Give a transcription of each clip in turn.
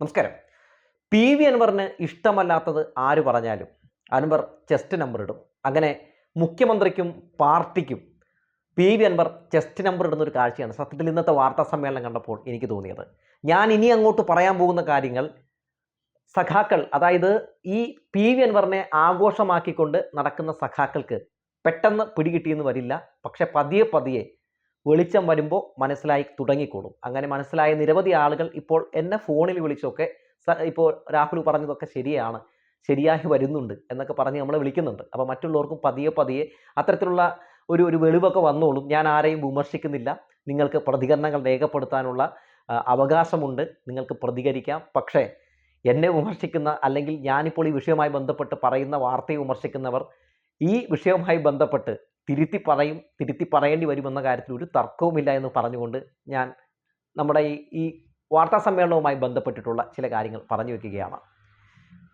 നമസ്കാരം. P V അൻവറിന് ഇഷ്ടമല്ലാത്തത് ആര് പറഞ്ഞാലും അൻവർ ചെസ്റ്റ് നമ്പർ ഇടും. അങ്ങനെ മുഖ്യമന്ത്രിക്കും പാർട്ടിക്കും P V Anvar chest number ഇടുന്ന ഒരു കാഴ്ചയാണ് സത്യത്തിൽ ഇന്നത്തെ വാർത്താ സമ്മേളനം കണ്ടപ്പോൾ എനിക്ക് തോന്നിയത്. ഞാൻ ഇനി അങ്ങോട്ട് പറയാൻ പോകുന്ന കാര്യങ്ങൾ സഖാക്കൾ അതായത് ഈ പി വി അൻവറിനെ ആഘോഷമാക്കിക്കൊണ്ട് നടക്കുന്ന സഖാക്കൾക്ക് പെട്ടെന്ന് പിടികിട്ടിയെന്ന് വരില്ല. പക്ഷെ പതിയെ പതിയെ വെളിച്ചം വരുമ്പോൾ മനസ്സിലായി തുടങ്ങിക്കോളും അങ്ങനെ മനസ്സിലായ നിരവധി ആളുകൾ ഇപ്പോൾ എന്നെ ഫോണിൽ വിളിച്ചൊക്കെ ഇപ്പോൾ രാഹുൽ പറഞ്ഞതൊക്കെ ശരിയാണ് ശരിയായി വരുന്നുണ്ട് എന്നൊക്കെ പറഞ്ഞ് നമ്മളെ വിളിക്കുന്നുണ്ട്. അപ്പോൾ മറ്റുള്ളവർക്കും പതിയെ പതിയെ അത്തരത്തിലുള്ള ഒരു ഒരു വെളിവൊക്കെ വന്നോളും. ഞാൻ ആരെയും വിമർശിക്കുന്നില്ല. നിങ്ങൾക്ക് പ്രതികരണങ്ങൾ രേഖപ്പെടുത്താനുള്ള അവകാശമുണ്ട്. നിങ്ങൾക്ക് പ്രതികരിക്കാം. പക്ഷേ എന്നെ വിമർശിക്കുന്ന അല്ലെങ്കിൽ ഞാനിപ്പോൾ ഈ വിഷയവുമായി ബന്ധപ്പെട്ട് പറയുന്ന വാർത്തയെ വിമർശിക്കുന്നവർ ഈ വിഷയവുമായി ബന്ധപ്പെട്ട് തിരുത്തി പറയും തിരുത്തി പറയേണ്ടി വരുമെന്ന കാര്യത്തിൽ ഒരു തർക്കവുമില്ല എന്ന് പറഞ്ഞുകൊണ്ട് ഞാൻ നമ്മുടെ ഈ ഈ വാർത്താ സമ്മേളനവുമായി ബന്ധപ്പെട്ടിട്ടുള്ള ചില കാര്യങ്ങൾ പറഞ്ഞു വെക്കുകയാണ്.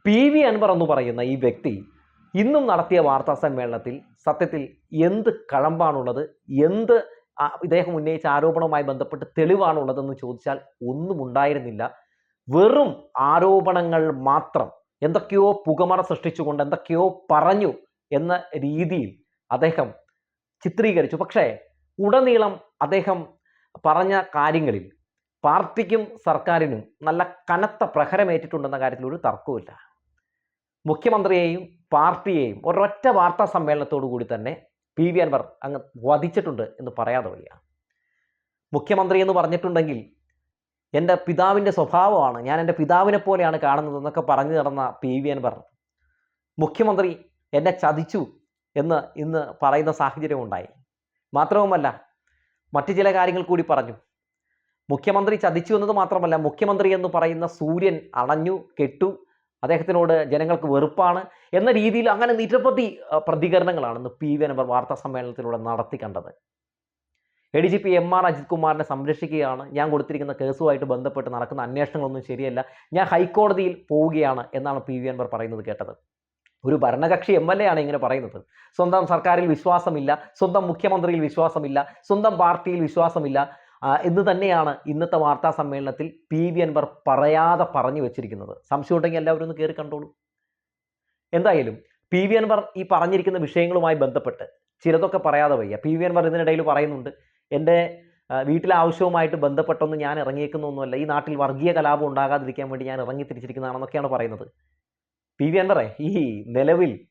പി വി അൻവർ എന്ന് പറയുന്ന ഈ വ്യക്തി ഇന്നും നടത്തിയ വാർത്താ സമ്മേളനത്തിൽ സത്യത്തിൽ എന്ത് കഴമ്പാണുള്ളത് എന്ത് ഇദ്ദേഹം ഉന്നയിച്ച ആരോപണവുമായി ബന്ധപ്പെട്ട് തെളിവാണുള്ളതെന്ന് ചോദിച്ചാൽ ഒന്നും ഉണ്ടായിരുന്നില്ല. വെറും ആരോപണങ്ങൾ മാത്രം എന്തൊക്കെയോ പുകമറ സൃഷ്ടിച്ചുകൊണ്ട് എന്തൊക്കെയോ പറഞ്ഞു എന്ന രീതിയിൽ അദ്ദേഹം ചിത്രീകരിച്ചു. പക്ഷേ ഉടനീളം അദ്ദേഹം പറഞ്ഞ കാര്യങ്ങളിൽ പാർട്ടിക്കും സർക്കാരിനും നല്ല കനത്ത പ്രഹരമേറ്റിട്ടുണ്ടെന്ന കാര്യത്തിൽ ഒരു തർക്കവുമില്ല. മുഖ്യമന്ത്രിയെയും പാർട്ടിയെയും ഒരൊറ്റ വാർത്താ സമ്മേളനത്തോടു കൂടി തന്നെ പി. വി. അൻവർ അങ്ങ് വധിച്ചിട്ടുണ്ട് എന്ന് പറയാതെ വയ്യ. മുഖ്യമന്ത്രി എന്ന് പറഞ്ഞിട്ടുണ്ടെങ്കിൽ എന്റെ പിതാവിന്റെ സ്വഭാവമാണ് ഞാൻ എന്റെ പിതാവിനെ പോലെയാണ് കാണുന്നത് എന്നൊക്കെ പറഞ്ഞു നടന്ന പി. വി. അൻവർ മുഖ്യമന്ത്രി എന്നെ ചതിച്ചു. എന്ന് ഇന്ന് പറയുന്ന സാഹചര്യം ഉണ്ടായി. മാത്രവുമല്ല മറ്റു ചില കാര്യങ്ങൾ കൂടി പറഞ്ഞു. മുഖ്യമന്ത്രി ചതിച്ചു എന്നത് മാത്രമല്ല മുഖ്യമന്ത്രി എന്ന് പറയുന്ന സൂര്യൻ അണഞ്ഞു കെട്ടു അദ്ദേഹത്തിനോട് ജനങ്ങൾക്ക് വെറുപ്പാണ് എന്ന രീതിയിൽ അങ്ങനെ നിരവധി പ്രതികരണങ്ങളാണ് ഇന്ന് പി വി നമ്പർ വാർത്താ സമ്മേളനത്തിലൂടെ നടത്തി കണ്ടത്. A D G P M R Ajith കുമാറിനെ സംരക്ഷിക്കുകയാണ്. ഞാൻ കൊടുത്തിരിക്കുന്ന കേസുമായിട്ട് ബന്ധപ്പെട്ട് നടക്കുന്ന അന്വേഷണങ്ങളൊന്നും ശരിയല്ല. ഞാൻ ഹൈക്കോടതിയിൽ പോവുകയാണ് എന്നാണ് പി വി അൻവർ പറയുന്നത് കേട്ടത്. ഒരു ഭരണകക്ഷി എം എൽ എ ആണ് ഇങ്ങനെ പറയുന്നത്. സ്വന്തം സർക്കാരിൽ വിശ്വാസമില്ല സ്വന്തം മുഖ്യമന്ത്രിയിൽ വിശ്വാസമില്ല സ്വന്തം പാർട്ടിയിൽ വിശ്വാസമില്ല എന്ന് തന്നെയാണ് ഇന്നത്തെ വാർത്താ സമ്മേളനത്തിൽ പി വി അൻവർ പറയാതെ പറഞ്ഞു വെച്ചിരിക്കുന്നത്. സംശയം ഉണ്ടെങ്കിൽ എല്ലാവരും ഒന്ന് കയറി കണ്ടോളൂ. എന്തായാലും പി വി അൻവർ ഈ പറഞ്ഞിരിക്കുന്ന വിഷയങ്ങളുമായി ബന്ധപ്പെട്ട് ചിലതൊക്കെ പറയാതെ വയ്യ. പി വി അൻവർ ഇതിനിടയിൽ പറയുന്നുണ്ട് എന്റെ വീട്ടിലെ ആവശ്യവുമായിട്ട് ബന്ധപ്പെട്ടൊന്നും ഞാൻ ഇറങ്ങിയേക്കുന്നൊന്നുമല്ല. ഈ നാട്ടിൽ വർഗീയ കലാപം ഉണ്ടാകാതിരിക്കാൻ വേണ്ടി ഞാൻ ഇറങ്ങി തിരിച്ചിരിക്കുന്നതാണെന്നൊക്കെയാണ് പറയുന്നത്. പി വി അൻവറെ ഈ നിലവിൽ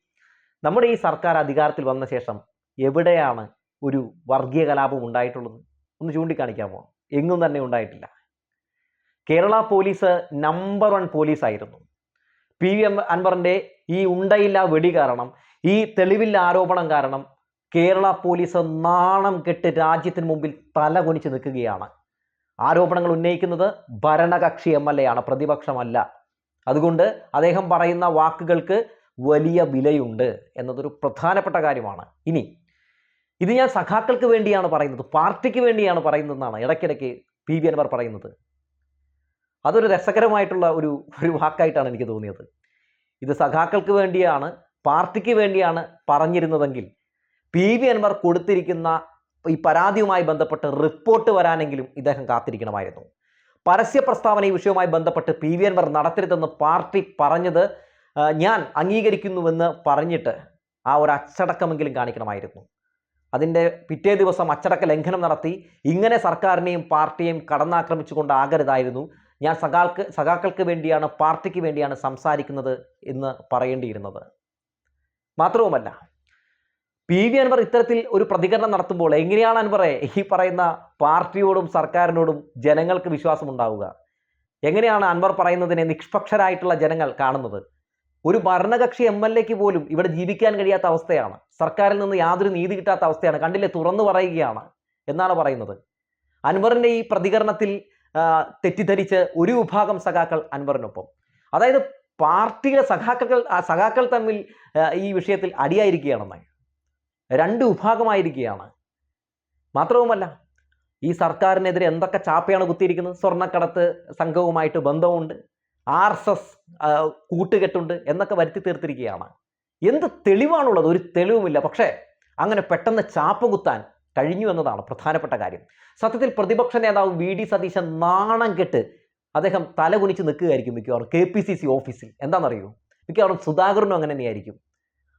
നമ്മുടെ ഈ സർക്കാർ അധികാരത്തിൽ വന്ന ശേഷം എവിടെയാണ് ഒരു വർഗീയ കലാപം ഉണ്ടായിട്ടുള്ളത്? ഒന്ന് ചൂണ്ടിക്കാണിക്കാമോ? എങ്ങും തന്നെ ഉണ്ടായിട്ടില്ല. Kerala police number one police ആയിരുന്നു. പി വി അൻവറിന്റെ ഈ ഉണ്ടയില്ല വെടി കാരണം ഈ തെളിവില്ല ആരോപണം കാരണം കേരള പോലീസ് നാണം കെട്ട് രാജ്യത്തിന് മുമ്പിൽ തല കുനിച്ച് നിൽക്കുകയാണ്. ആരോപണങ്ങൾ ഉന്നയിക്കുന്നത് ഭരണകക്ഷി എം എൽ എ ആണ് പ്രതിപക്ഷമല്ല. അതുകൊണ്ട് അദ്ദേഹം പറയുന്ന വാക്കുകൾക്ക് വലിയ വിലയുണ്ട് എന്നതൊരു പ്രധാനപ്പെട്ട കാര്യമാണ്. ഇനി ഇത് ഞാൻ സഖാക്കൾക്ക് വേണ്ടിയാണ് പറയുന്നത് പാർട്ടിക്ക് വേണ്ടിയാണ് പറയുന്നതെന്നാണ് ഇടയ്ക്കിടയ്ക്ക് പി. വി. അൻവർ പറയുന്നത്. അതൊരു രസകരമായിട്ടുള്ള ഒരു ഒരു വാക്കായിട്ടാണ് എനിക്ക് തോന്നിയത്. ഇത് സഖാക്കൾക്ക് വേണ്ടിയാണ് പാർട്ടിക്ക് വേണ്ടിയാണ് പറഞ്ഞിരുന്നതെങ്കിൽ പി. വി. അൻവർ കൊടുത്തിരിക്കുന്ന ഈ പരാതിയുമായി ബന്ധപ്പെട്ട് റിപ്പോർട്ട് വരാനെങ്കിലും ഇദ്ദേഹം കാത്തിരിക്കണമായിരുന്നു. പരസ്യ പ്രസ്താവന ഈ വിഷയവുമായി ബന്ധപ്പെട്ട് പി വി അൻവർ നടത്തരുതെന്ന് പാർട്ടി പറഞ്ഞത് ഞാൻ അംഗീകരിക്കുന്നുവെന്ന് പറഞ്ഞിട്ട് ആ ഒരു അച്ചടക്കമെങ്കിലും കാണിക്കണമായിരുന്നു. അതിന്റെ പിറ്റേ ദിവസം അച്ചടക്ക ലംഘനം നടത്തി ഇങ്ങനെ സർക്കാരിനെയും പാർട്ടിയെയും കടന്നാക്രമിച്ചുകൊണ്ടാകരുതായിരുന്നു ഞാൻ സഖാൾക്ക് സഖാക്കൾക്ക് വേണ്ടിയാണ് പാർട്ടിക്ക് വേണ്ടിയാണ് സംസാരിക്കുന്നത് എന്ന് പറയേണ്ടിയിരുന്നത്. മാത്രവുമല്ല പി വി അൻവർ ഇത്തരത്തിൽ ഒരു പ്രതികരണം നടത്തുമ്പോൾ എങ്ങനെയാണ് അൻവറെ ഈ പറയുന്ന പാർട്ടിയോടും സർക്കാരിനോടും ജനങ്ങൾക്ക് വിശ്വാസം ഉണ്ടാവുക? എങ്ങനെയാണ് അൻവർ പറയുന്നതിനെ നിഷ്പക്ഷരായിട്ടുള്ള ജനങ്ങൾ കാണുന്നത്? ഒരു ഭരണകക്ഷി എം എൽ എക്ക് പോലും ഇവിടെ ജീവിക്കാൻ കഴിയാത്ത അവസ്ഥയാണ്. സർക്കാരിൽ നിന്ന് യാതൊരു നീതി കിട്ടാത്ത അവസ്ഥയാണ്. കണ്ടില്ലേ? തുറന്നു പറയുകയാണ് എന്നാണ് പറയുന്നത്. അൻവറിന്റെ ഈ പ്രതികരണത്തിൽ തെറ്റിദ്ധരിച്ച് ഒരു വിഭാഗം സഖാക്കൾ അൻവറിനൊപ്പം. അതായത് പാർട്ടിയിലെ സഖാക്കൾ സഖാക്കൾ തമ്മിൽ ഈ വിഷയത്തിൽ അടിയായിരിക്കുകയാണെന്നായി. രണ്ട് വിഭാഗമായിരിക്കുകയാണ്. മാത്രവുമല്ല ഈ സർക്കാരിനെതിരെ എന്തൊക്കെ ചാപ്പയാണ് കുത്തിയിരിക്കുന്നത്? സ്വർണക്കടത്ത് സംഘവുമായിട്ട് ബന്ധമുണ്ട് ആർ എസ് എസ് കൂട്ടുകെട്ടുണ്ട് എന്നൊക്കെ വരുത്തി തീർത്തിരിക്കുകയാണ്. എന്ത് തെളിവാണുള്ളത്? ഒരു തെളിവുമില്ല. പക്ഷേ അങ്ങനെ പെട്ടെന്ന് ചാപ്പ കുത്താൻ കഴിഞ്ഞു എന്നതാണ് പ്രധാനപ്പെട്ട കാര്യം. സത്യത്തിൽ പ്രതിപക്ഷ നേതാവ് വി ഡി സതീശൻ നാണം കെട്ട് അദ്ദേഹം തലകുനിച്ച് നിൽക്കുകയായിരിക്കും മിക്കവാറും കെ പി സി സി ഓഫീസിൽ. എന്താണെന്നറിയോ? മിക്കവാറും സുധാകരനും അങ്ങനെ തന്നെയായിരിക്കും.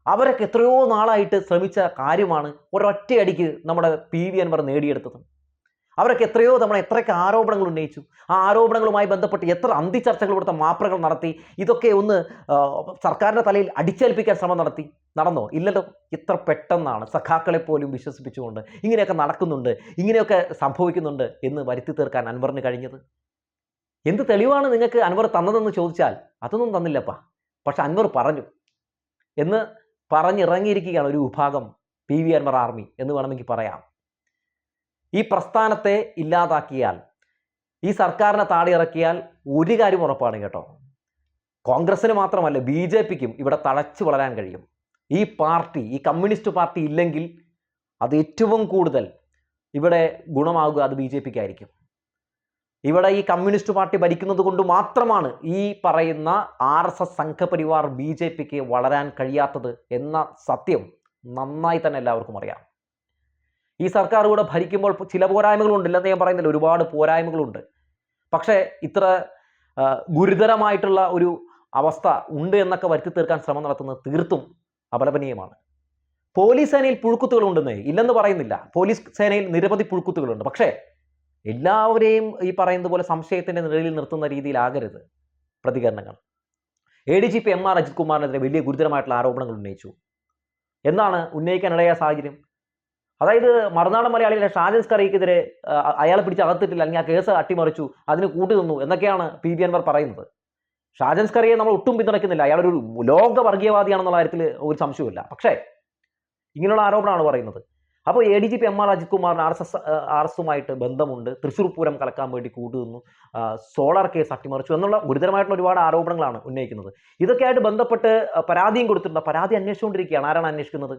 അവരൊക്കെ എത്രയോ നാളായിട്ട് ശ്രമിച്ച കാര്യമാണ് ഒരൊറ്റയടിക്ക് നമ്മുടെ പി വി അൻവർ നേടിയെടുത്തത്. അവരൊക്കെ എത്രയോ തവണ എത്രയൊക്കെ ആരോപണങ്ങൾ ഉന്നയിച്ചു. ആ ആരോപണങ്ങളുമായി ബന്ധപ്പെട്ട് എത്ര അന്തിചർച്ചകൾ കൊടുത്ത മാപ്രകൾ നടത്തി. ഇതൊക്കെ ഒന്ന് സർക്കാരിന്റെ തലയിൽ അടിച്ചേൽപ്പിക്കാൻ ശ്രമം നടത്തി. നടന്നോ? ഇല്ലല്ലോ. ഇത്ര പെട്ടെന്നാണ് സഖാക്കളെ പോലും വിശ്വസിപ്പിച്ചുകൊണ്ട് ഇങ്ങനെയൊക്കെ നടക്കുന്നുണ്ട് ഇങ്ങനെയൊക്കെ സംഭവിക്കുന്നുണ്ട് എന്ന് വരുത്തി തീർക്കാൻ അൻവറിന് കഴിഞ്ഞത്. എന്ത് തെളിവാണ് നിങ്ങൾക്ക് അൻവർ തന്നതെന്ന് ചോദിച്ചാൽ അതൊന്നും തന്നില്ലപ്പാ. പക്ഷെ അൻവർ പറഞ്ഞു. എന്ന് പറഞ്ഞിറങ്ങിയിരിക്കുകയാണ് ഒരു വിഭാഗം പി വി അൻവർ ആർമി എന്ന് വേണമെങ്കിൽ പറയാം. ഈ പ്രസ്ഥാനത്തെ ഇല്ലാതാക്കിയാൽ ഈ സർക്കാരിനെ താടിയിറക്കിയാൽ ഒരു കാര്യം ഉറപ്പാണ് കേട്ടോ. കോൺഗ്രസിന് മാത്രമല്ല ബി ജെ പിക്കും ഇവിടെ തളച്ചു വളരാൻ കഴിയും. ഈ പാർട്ടി ഈ കമ്മ്യൂണിസ്റ്റ് പാർട്ടി ഇല്ലെങ്കിൽ അത് ഏറ്റവും കൂടുതൽ ഇവിടെ ഗുണമാകുക അത് ബി ജെ പിക്ക് ആയിരിക്കും ഇവിടെ ഈ കമ്മ്യൂണിസ്റ്റ് പാർട്ടി ഭരിക്കുന്നത് കൊണ്ട് മാത്രമാണ് ഈ പറയുന്ന R S S Sangh Parivar B J പിക്ക് വളരാൻ കഴിയാത്തത് എന്ന സത്യം നന്നായി തന്നെ എല്ലാവർക്കും അറിയാം. ഈ സർക്കാർ കൂടെ ഭരിക്കുമ്പോൾ ചില പോരായ്മകളുണ്ട്. ഇല്ലെന്ന് ഞാൻ പറയുന്നില്ല ഒരുപാട് പോരായ്മകളുണ്ട്. പക്ഷേ ഇത്ര ഗുരുതരമായിട്ടുള്ള ഒരു അവസ്ഥ ഉണ്ട് എന്നൊക്കെ വരുത്തി തീർക്കാൻ ശ്രമം നടത്തുന്നത് തീർത്തും അപലപനീയമാണ്. പോലീസ് സേനയിൽ പുഴുക്കുത്തുകളുണ്ടെന്ന് ഇല്ലെന്ന് പറയുന്നില്ല. പോലീസ് സേനയിൽ നിരവധി പുഴുക്കുത്തുകളുണ്ട്. പക്ഷേ എല്ലാവരെയും ഈ പറയുന്നത് പോലെ സംശയത്തിന്റെ നിഴലിൽ നിർത്തുന്ന രീതിയിലാകരുത്. പ്രതികരണങ്ങൾ. A D G P M R Ajith കുമാറിനെതിരെ വലിയ ഗുരുതരമായിട്ടുള്ള ആരോപണങ്ങൾ ഉന്നയിച്ചു. എന്നാണ് ഉന്നയിക്കാനിടയായ സാഹചര്യം? അതായത് മറുനാടൻ മലയാളികളെ ഷാജൻ കറിക്കെതിരെ അയാളെ പിടിച്ച് അകത്തിട്ടില്ല അല്ലെങ്കിൽ ആ കേസ് അട്ടിമറിച്ചു അതിന് കൂട്ടി നിന്നു എന്നൊക്കെയാണ് പി ബി അൻവർ പറയുന്നത്. ഷാജൻ കറിയെ നമ്മൾ ഒട്ടും പിന്തുണയ്ക്കുന്നില്ല. അയാളൊരു ലോക വർഗീയവാദിയാണെന്നുള്ള കാര്യത്തിൽ ഒരു സംശയമില്ല പക്ഷേ ഇങ്ങനെയുള്ള ആരോപണമാണ് പറയുന്നത്. അപ്പോൾ A D G P M R Ajith കുമാറിന് ആർ എസ് എസ് ആർ എസുമായിട്ട് ബന്ധമുണ്ട്. തൃശ്ശൂർ പൂരം കലക്കാൻ വേണ്ടി കൂട്ടുനിന്നു. സോളാർ കേസ് അട്ടിമറിച്ചു എന്നുള്ള ഗുരുതരമായിട്ടുള്ള ഒരുപാട് ആരോപണങ്ങളാണ് ഉന്നയിക്കുന്നത്. ഇതൊക്കെയായിട്ട് ബന്ധപ്പെട്ട് പരാതിയും കൊടുത്തിട്ടുണ്ട്. പരാതി അന്വേഷിച്ചുകൊണ്ടിരിക്കുകയാണ്. ആരാണ് അന്വേഷിക്കുന്നത്?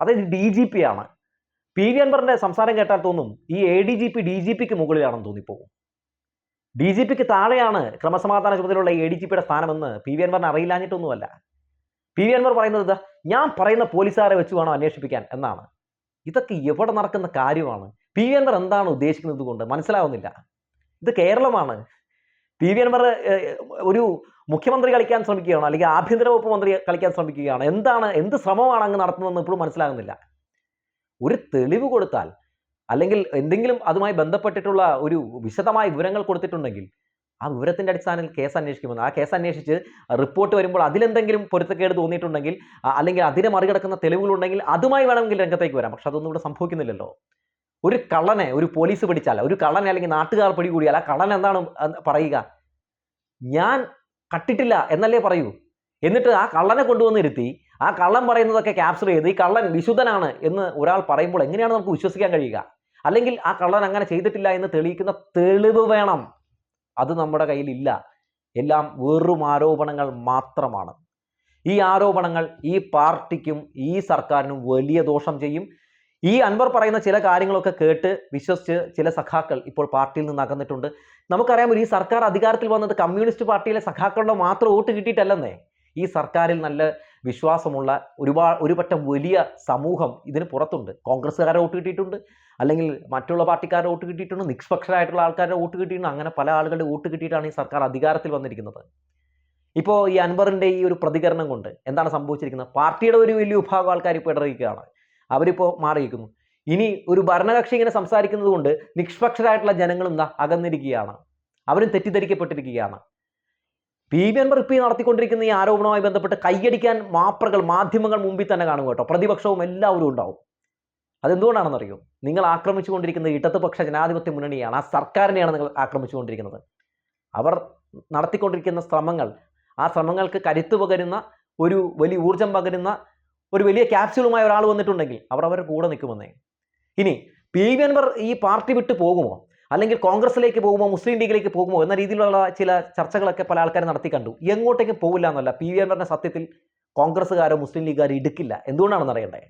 അതായത് ഡി ജി പി ആണ്. പി വി അൻവറിന്റെ സംസാരം കേട്ടാൽ തോന്നും ഈ A D G P D G പിക്ക് മുകളിലാണെന്ന് തോന്നിപ്പോകും. ഡി ജി പിക്ക് താഴെയാണ് ക്രമസമാധാന ചുമതലയുള്ള എ ഡി ജി പിയുടെ സ്ഥാനമെന്ന് പി വി അൻവറിന് അറിയില്ലാഞ്ഞിട്ടൊന്നുമല്ല. പി വി അൻവർ പറയുന്നത് ഞാൻ പറയുന്ന പോലീസുകാരെ വെച്ച് വേണം അന്വേഷിപ്പിക്കാൻ എന്നാണ്. ഇതൊക്കെ എവിടെ നടക്കുന്ന കാര്യമാണ്? പി വി അൻവർ എന്താണ് ഉദ്ദേശിക്കുന്നത് കൊണ്ട് മനസ്സിലാവുന്നില്ല. ഇത് കേരളമാണ്. പി വി അൻവർ ഒരു മുഖ്യമന്ത്രി കളിക്കാൻ ശ്രമിക്കുകയാണോ? അല്ലെങ്കിൽ ആഭ്യന്തര വകുപ്പ് മന്ത്രി കളിക്കാൻ ശ്രമിക്കുകയാണോ? എന്താണ് എന്ത് ശ്രമമാണ് അങ്ങ് നടത്തുന്നതെന്ന് ഇപ്പോഴും മനസ്സിലാകുന്നില്ല. ഒരു തെളിവ് കൊടുത്താൽ അല്ലെങ്കിൽ എന്തെങ്കിലും അതുമായി ബന്ധപ്പെട്ടിട്ടുള്ള ഒരു വിശദമായ വിവരങ്ങൾ കൊടുത്തിട്ടുണ്ടെങ്കിൽ ആ വിവരത്തിന്റെ അടിസ്ഥാനത്തിൽ കേസ് അന്വേഷിക്കുമെന്ന്. ആ കേസ് അന്വേഷിച്ച് റിപ്പോർട്ട് വരുമ്പോൾ അതിലെന്തെങ്കിലും പൊരുത്തക്കേട് തോന്നിയിട്ടുണ്ടെങ്കിൽ അല്ലെങ്കിൽ അതിനെ മറികടക്കുന്ന തെളിവുകളുണ്ടെങ്കിൽ അതുമായി വേണമെങ്കിൽ രംഗത്തേക്ക് വരാം. പക്ഷെ അതൊന്നും ഇവിടെ സംഭവിക്കുന്നില്ലല്ലോ. ഒരു കള്ളനെ ഒരു പോലീസ് പിടിച്ചാൽ ഒരു കള്ളനെ അല്ലെങ്കിൽ നാട്ടുകാർ പിടികൂടിയാൽ ആ കള്ളൻ എന്താണ് പറയുക? ഞാൻ കട്ടിട്ടില്ല എന്നല്ലേ പറയൂ? എന്നിട്ട് ആ കള്ളനെ കൊണ്ടുവന്നിരുത്തി ആ കള്ളൻ പറയുന്നതൊക്കെ ക്യാപ്ചർ ചെയ്ത് ഈ കള്ളൻ വിശുദ്ധനാണ് എന്ന് ഒരാൾ പറയുമ്പോൾ എങ്ങനെയാണ് നമുക്ക് വിശ്വസിക്കാൻ കഴിയുക? അല്ലെങ്കിൽ ആ കള്ളൻ അങ്ങനെ ചെയ്തിട്ടില്ല എന്ന് തെളിയിക്കുന്ന തെളിവ് വേണം. അത് നമ്മുടെ കയ്യിലില്ല. എല്ലാം വെറും ആരോപണങ്ങൾ മാത്രമാണ്. ഈ ആരോപണങ്ങൾ ഈ പാർട്ടിക്കും ഈ സർക്കാരിനും വലിയ ദോഷം ചെയ്യും. ഈ അൻവർ പറയുന്ന ചില കാര്യങ്ങളൊക്കെ കേട്ട് വിശ്വസിച്ച് ചില സഖാക്കൾ ഇപ്പോൾ പാർട്ടിയിൽ നിന്ന് അകന്നിട്ടുണ്ട്. നമുക്കറിയാം ഈ സർക്കാർ അധികാരത്തിൽ വന്നത് കമ്മ്യൂണിസ്റ്റ് പാർട്ടിയിലെ സഖാക്കളുടെ മാത്രം വോട്ട് കിട്ടിയിട്ടല്ലെന്നേ. ഈ സർക്കാരിൽ നല്ല വിശ്വാസമുള്ള ഒരുപാട് ഒരുപറ്റം വലിയ സമൂഹം ഇതിന് പുറത്തുണ്ട്. കോൺഗ്രസ്സുകാരെ വോട്ട് കിട്ടിയിട്ടുണ്ട് അല്ലെങ്കിൽ മറ്റുള്ള പാർട്ടിക്കാരുടെ വോട്ട് കിട്ടിയിട്ടുണ്ട് നിഷ്പക്ഷരായിട്ടുള്ള ആൾക്കാരുടെ വോട്ട് കിട്ടിയിട്ടുണ്ട് അങ്ങനെ പല ആളുകളുടെ വോട്ട് കിട്ടിയിട്ടാണ് ഈ സർക്കാർ അധികാരത്തിൽ വന്നിരിക്കുന്നത്. ഇപ്പോൾ ഈ അൻവറിന്റെ ഈ ഒരു പ്രതികരണം കൊണ്ട് എന്താണ് സംഭവിച്ചിരിക്കുന്നത്? പാർട്ടിയുടെ ഒരു വലിയ വിഭാഗം ആൾക്കാർ ഇപ്പോൾ ഇടറിയിക്കുകയാണ് അവരിപ്പോൾ മാറിയിരിക്കുന്നു. ഇനി ഒരു ഭരണകക്ഷി ഇങ്ങനെ സംസാരിക്കുന്നത് കൊണ്ട് നിഷ്പക്ഷരായിട്ടുള്ള ജനങ്ങളും അകന്നിരിക്കുകയാണ്. അവരും തെറ്റിദ്ധരിക്കപ്പെട്ടിരിക്കുകയാണ്. പി ബി അൻവർ ഇപ്പോൾ നടത്തിക്കൊണ്ടിരിക്കുന്ന ഈ ആരോപണവുമായി ബന്ധപ്പെട്ട് കൈയടിക്കാൻ മാപ്രകൾ മാധ്യമങ്ങൾ മുമ്പിൽ തന്നെ കാണും കേട്ടോ. പ്രതിപക്ഷവും എല്ലാവരും ഉണ്ടാവും. അതെന്തുകൊണ്ടാണെന്നറിയോ? നിങ്ങൾ ആക്രമിച്ചുകൊണ്ടിരിക്കുന്നത് ഇടതുപക്ഷ ജനാധിപത്യ മുന്നണിയാണ് ആ സർക്കാരിനെയാണ് നിങ്ങൾ ആക്രമിച്ചുകൊണ്ടിരിക്കുന്നത്. അവർ നടത്തിക്കൊണ്ടിരിക്കുന്ന ശ്രമങ്ങൾ ആ ശ്രമങ്ങൾക്ക് കരുത്ത് പകരുന്ന ഒരു വലിയ ഊർജം പകരുന്ന ഒരു വലിയ ക്യാപ്സ്യൂളുമായി ഒരാൾ വന്നിട്ടുണ്ടെങ്കിൽ അവർ അവരുടെ കൂടെ നിൽക്കുമെന്നേ. ഇനി പി വി അൻവർ ഈ പാർട്ടി വിട്ട് പോകുമോ? അല്ലെങ്കിൽ കോൺഗ്രസിലേക്ക് പോകുമോ മുസ്ലിം ലീഗിലേക്ക് പോകുമോ എന്ന രീതിയിലുള്ള ചില ചർച്ചകളൊക്കെ പല ആൾക്കാരും നടത്തി കണ്ടു. എങ്ങോട്ടേക്കും പോകില്ല എന്നല്ല. പി വി അൻവറിന്റെ സത്യത്തിൽ കോൺഗ്രസ്സുകാരോ മുസ്ലിം ലീഗുകാരോ എടുക്കില്ല എന്തുകൊണ്ടാണെന്ന് അറിയണ്ടേ?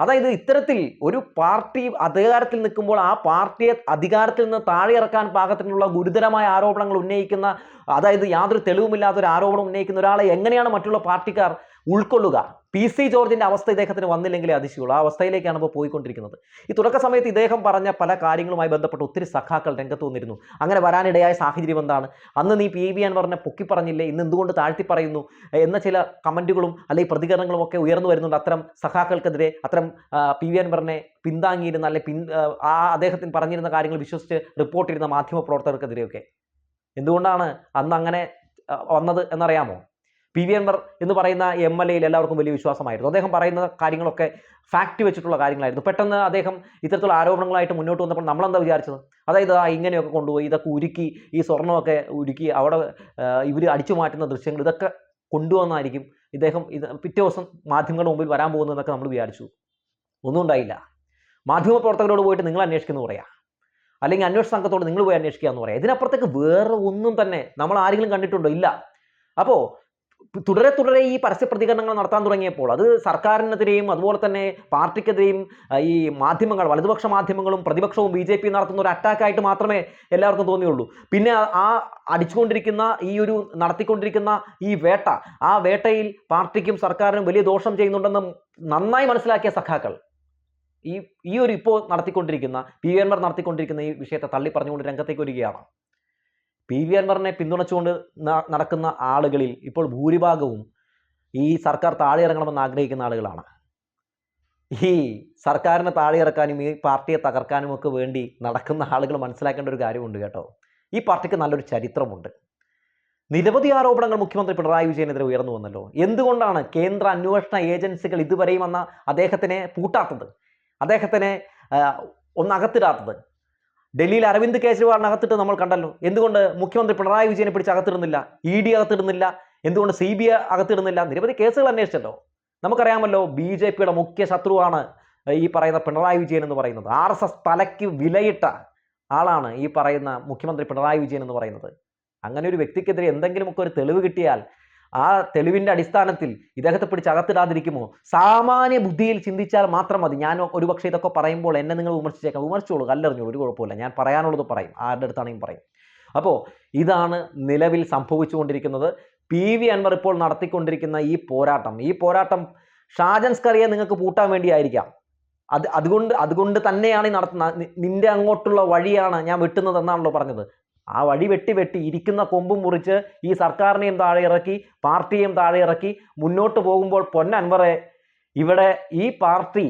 അതായത് ഇത്തരത്തിൽ ഒരു പാർട്ടി അധികാരത്തിൽ നിൽക്കുമ്പോൾ ആ പാർട്ടിയെ അധികാരത്തിൽ നിന്ന് താഴെ ഇറക്കാൻ പാകത്തിനുള്ള ഗുരുതരമായ ആരോപണങ്ങൾ ഉന്നയിക്കുന്ന അതായത് യാതൊരു തെളിവുമില്ലാത്ത ഒരു ആരോപണം ഉന്നയിക്കുന്ന ഒരാളെ എങ്ങനെയാണ് മറ്റുള്ള പാർട്ടിക്കാർ ഉൾക്കൊള്ളുക? പി സി ജോർജിന്റെ അവസ്ഥ ഇദ്ദേഹത്തിന് വന്നില്ലെങ്കിലേ അതിശയുള്ളൂ. ആ അവസ്ഥയിലേക്കാണ് ഇപ്പോൾ പോയിക്കൊണ്ടിരിക്കുന്നത്. ഈ തുടക്ക സമയത്ത് ഇദ്ദേഹം പറഞ്ഞ പല കാര്യങ്ങളുമായി ബന്ധപ്പെട്ട് ഒത്തിരി സഖാക്കൾ രംഗത്ത് വന്നിരുന്നു. അങ്ങനെ വരാനിടയായ സാഹചര്യം എന്താണ്? അന്ന് നീ പി വി പറഞ്ഞ പൊക്കി പറഞ്ഞില്ലേ? ഇന്ന് എന്തുകൊണ്ട് താഴ്ത്തി പറയുന്നു? എന്ന ചില കമന്റുകളും അല്ലെങ്കിൽ പ്രതികരണങ്ങളും ഒക്കെ ഉയർന്നു വരുന്നുണ്ട്. അത്തരം സഖാക്കൾക്കെതിരെ അത്തരം പി വി അൻവറിനെ പിന്താങ്ങിയിരുന്ന അല്ലെങ്കിൽ പിൻ ആ, അദ്ദേഹത്തിന് പറഞ്ഞിരുന്ന കാര്യങ്ങൾ വിശ്വസിച്ച് റിപ്പോർട്ട് ചെയ്യുന്ന മാധ്യമ പ്രവർത്തകർക്കെതിരെയൊക്കെ. എന്തുകൊണ്ടാണ് അന്ന് അങ്ങനെ വന്നത് എന്നറിയാമോ? പി വി അൻവർ എന്ന് പറയുന്ന എം എൽ എയിൽ എല്ലാവർക്കും വലിയ വിശ്വാസമായിരുന്നു. അദ്ദേഹം പറയുന്ന കാര്യങ്ങളൊക്കെ ഫാക്റ്റ് വെച്ചിട്ടുള്ള കാര്യങ്ങളായിരുന്നു. പെട്ടെന്ന് അദ്ദേഹം ഇത്തരത്തിലുള്ള ആരോപണങ്ങളായിട്ട് മുന്നോട്ട് വന്നപ്പോൾ നമ്മളെന്താ വിചാരിച്ചത്? അതായത് ആ ഇങ്ങനെയൊക്കെ കൊണ്ടുപോയി ഇതൊക്കെ ഉരുക്കി ഈ സ്വർണമൊക്കെ ഉരുക്കി അവിടെ ഇവർ അടിച്ചു മാറ്റുന്ന ദൃശ്യങ്ങൾ ഇതൊക്കെ കൊണ്ടുവന്നായിരിക്കും ഇദ്ദേഹം ഇത് പിറ്റേ ദിവസം മാധ്യമങ്ങളുടെ മുമ്പിൽ വരാൻ പോകുന്നതെന്നൊക്കെ നമ്മൾ വിചാരിച്ചു. ഒന്നും ഉണ്ടായില്ല. മാധ്യമ പ്രവർത്തകരോട് പോയിട്ട് നിങ്ങൾ അന്വേഷിക്കുന്നു പറയാം. അല്ലെങ്കിൽ അന്വേഷണ സംഘത്തോട് നിങ്ങൾ പോയി അന്വേഷിക്കുക എന്ന് പറയാം. ഇതിനപ്പുറത്തേക്ക് വേറെ ഒന്നും തന്നെ നമ്മൾ ആരെങ്കിലും കണ്ടിട്ടുണ്ടോ? ഇല്ല. അപ്പോൾ തുടരെ തുടരെ ഈ പരസ്യ പ്രതികരണങ്ങൾ നടത്താൻ തുടങ്ങിയപ്പോൾ അത് സർക്കാരിനെതിരെയും അതുപോലെ തന്നെ പാർട്ടിക്കെതിരെയും ഈ മാധ്യമങ്ങൾ വലതുപക്ഷ മാധ്യമങ്ങളും പ്രതിപക്ഷവും ബി ജെ പി നടത്തുന്ന ഒരു അറ്റാക്കായിട്ട് മാത്രമേ എല്ലാവർക്കും തോന്നിയുള്ളൂ. പിന്നെ ആ- അടിച്ചുകൊണ്ടിരിക്കുന്ന ഈ ഒരു നടത്തിക്കൊണ്ടിരിക്കുന്ന ഈ വേട്ട ആ വേട്ടയിൽ പാർട്ടിക്കും സർക്കാരിനും വലിയ ദോഷം ചെയ്യുന്നുണ്ടെന്ന് നന്നായി മനസ്സിലാക്കിയ സഖാക്കൾ. ഈ ഈ ഒരു ഇപ്പോൾ നടത്തിക്കൊണ്ടിരിക്കുന്ന പി എൻമാർ നടത്തിക്കൊണ്ടിരിക്കുന്ന ഈ വിഷയത്തെ തള്ളി പറഞ്ഞുകൊണ്ട് രംഗത്തേക്ക് വരികയാണ്. പി. വി. അൻവറിനെ പിന്തുണച്ചുകൊണ്ട് നടക്കുന്ന ആളുകളിൽ ഇപ്പോൾ ഭൂരിഭാഗവും ഈ സർക്കാർ താഴെ ഇറങ്ങണമെന്ന് ആഗ്രഹിക്കുന്ന ആളുകളാണ്. ഈ സർക്കാരിനെ താഴെ ഇറക്കാനും ഈ പാർട്ടിയെ തകർക്കാനും ഒക്കെ വേണ്ടി നടക്കുന്ന ആളുകൾ മനസ്സിലാക്കേണ്ട ഒരു കാര്യമുണ്ട് കേട്ടോ. ഈ പാർട്ടിക്ക് നല്ലൊരു ചരിത്രമുണ്ട്. നിരവധി ആരോപണങ്ങൾ മുഖ്യമന്ത്രി പിണറായി വിജയനെതിരെ ഉയർന്നു വന്നല്ലോ. എന്തുകൊണ്ടാണ് കേന്ദ്ര അന്വേഷണ ഏജൻസികൾ ഇതുവരെയും വന്ന അദ്ദേഹത്തിനെ പൂട്ടാത്തത്? അദ്ദേഹത്തിനെ ആ, ഒന്ന് അകത്തിടാത്തത് ഡൽഹിയിൽ അരവിന്ദ് കേജ്രിവാളിനെ അകത്തിട്ട് നമ്മൾ കണ്ടല്ലോ. എന്തുകൊണ്ട് മുഖ്യമന്ത്രി പിണറായി വിജയനെ പിടിച്ച് അകത്തിടുന്നില്ല? E D അകത്തിടുന്നില്ല. എന്തുകൊണ്ട് സി ബി ഐ അകത്തിടുന്നില്ല? നിരവധി കേസുകൾ അന്വേഷിച്ചല്ലോ. നമുക്കറിയാമല്ലോ ബി ജെ പിയുടെ മുഖ്യ ശത്രുവാണ് ഈ പറയുന്ന പിണറായി വിജയൻ എന്ന് പറയുന്നത്. ആർ എസ് എസ് തലയ്ക്ക് വിലയിട്ട ആളാണ് ഈ പറയുന്ന മുഖ്യമന്ത്രി പിണറായി വിജയൻ എന്ന് പറയുന്നത്. അങ്ങനെ ഒരു വ്യക്തിക്കെതിരെ എന്തെങ്കിലുമൊക്കെ ഒരു തെളിവ് കിട്ടിയാൽ ആ തെളിവിന്റെ അടിസ്ഥാനത്തിൽ ഇദ്ദേഹത്തെ പിടിച്ച് അകത്തിടാതിരിക്കുമോ? സാമാന്യ ബുദ്ധിയിൽ ചിന്തിച്ചാൽ മാത്രം മതി. ഞാൻ ഒരുപക്ഷെ ഇതൊക്കെ പറയുമ്പോൾ എന്നെ നിങ്ങൾ വിമർശിച്ചേക്കാം. വിമർശിച്ചോളൂ. കല്ലെറിഞ്ഞോളൂ. ഒരു കുഴപ്പമില്ല. ഞാൻ പറയാനുള്ളത് പറയും. ആരുടെ അടുത്താണെങ്കിലും പറയും? അപ്പോൾ ഇതാണ് നിലവിൽ സംഭവിച്ചുകൊണ്ടിരിക്കുന്നത്. പി വി അൻവർ ഇപ്പോൾ നടത്തിക്കൊണ്ടിരിക്കുന്ന ഈ പോരാട്ടം. ഈ പോരാട്ടം ഷാജൻസ് കറിയെ നിങ്ങൾക്ക് പൂട്ടാൻ വേണ്ടിയായിരിക്കാം. അത് അതുകൊണ്ട് അതുകൊണ്ട് തന്നെയാണ് ഈ നടത്തുന്ന നിന്റെ അങ്ങോട്ടുള്ള വഴിയാണ് ഞാൻ വെട്ടുന്നത് എന്നാണല്ലോ പറഞ്ഞത്. ആ വടി വെട്ടി വെട്ടി ഇരിക്കുന്ന കൊമ്പും മുറിച്ച് ഈ സർക്കാരിനെയും താഴെ ഇറക്കി പാർട്ടിയെയും താഴെ ഇറക്കി മുന്നോട്ട് പോകുമ്പോൾ പൊന്നൻവറെ ഇവിടെ ഈ പാർട്ടി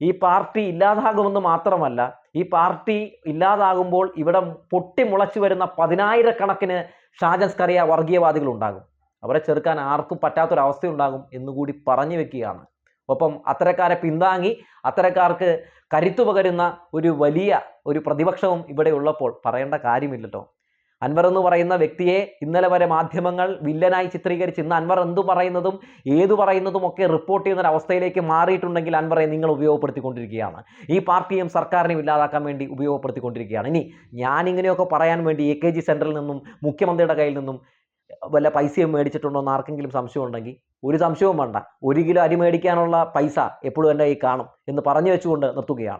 ഈ പാർട്ടി ഇല്ലാതാകുമെന്ന് മാത്രമല്ല ഈ പാർട്ടി ഇല്ലാതാകുമ്പോൾ ഇവിടെ പൊട്ടിമുളച്ചു വരുന്ന പതിനായിരക്കണക്കിന് ഷാജസ്കറിയ വർഗീയവാദികൾ ഉണ്ടാകും. അവരെ ചെറുക്കാൻ ആർക്കും പറ്റാത്തൊരവസ്ഥയുണ്ടാകും എന്നുകൂടി പറഞ്ഞു വെക്കുകയാണ്. ഒപ്പം അത്തരക്കാരെ പിന്താങ്ങി അത്തരക്കാർക്ക് കരുത്തു പകരുന്ന ഒരു വലിയ ഒരു പ്രതിപക്ഷവും ഇവിടെ ഉള്ളപ്പോൾ പറയേണ്ട കാര്യമില്ലല്ലോ അൻവർ എന്ന് പറയുന്ന വ്യക്തിയെ ഇന്നലെ വരെ മാധ്യമങ്ങൾ വില്ലനായി ചിത്രീകരിച്ച് ഇന്ന് അൻവർ എന്തു പറയുന്നതും ഏതു പറയുന്നതും ഒക്കെ റിപ്പോർട്ട് ചെയ്യുന്ന ഒരു അവസ്ഥയിലേക്ക് മാറിയിട്ടുണ്ടെങ്കിൽ അൻവറെ നിങ്ങൾ ഉപയോഗപ്പെടുത്തിക്കൊണ്ടിരിക്കുകയാണ്. ഈ പാർട്ടിയും സർക്കാരിനെയും ഇല്ലാതാക്കാൻ വേണ്ടി ഉപയോഗപ്പെടുത്തിക്കൊണ്ടിരിക്കുകയാണ്. ഇനി ഞാൻ ഇങ്ങനെയൊക്കെ പറയാൻ വേണ്ടി എ കെ ജി സെന്ററിൽ നിന്നും മുഖ്യമന്ത്രിയുടെ കയ്യിൽ നിന്നും വല്ല പൈസയും മേടിച്ചിട്ടുണ്ടോ എന്ന് ആർക്കെങ്കിലും സംശയം ഉണ്ടെങ്കിൽ ഒരു സംശയവും വേണ്ട. ഒരു കിലോ അരി മേടിക്കാനുള്ള പൈസ എപ്പോഴും എന്റെ കയ്യിൽ കാണും എന്ന് പറഞ്ഞു വെച്ചുകൊണ്ട് നിർത്തുകയാണ്.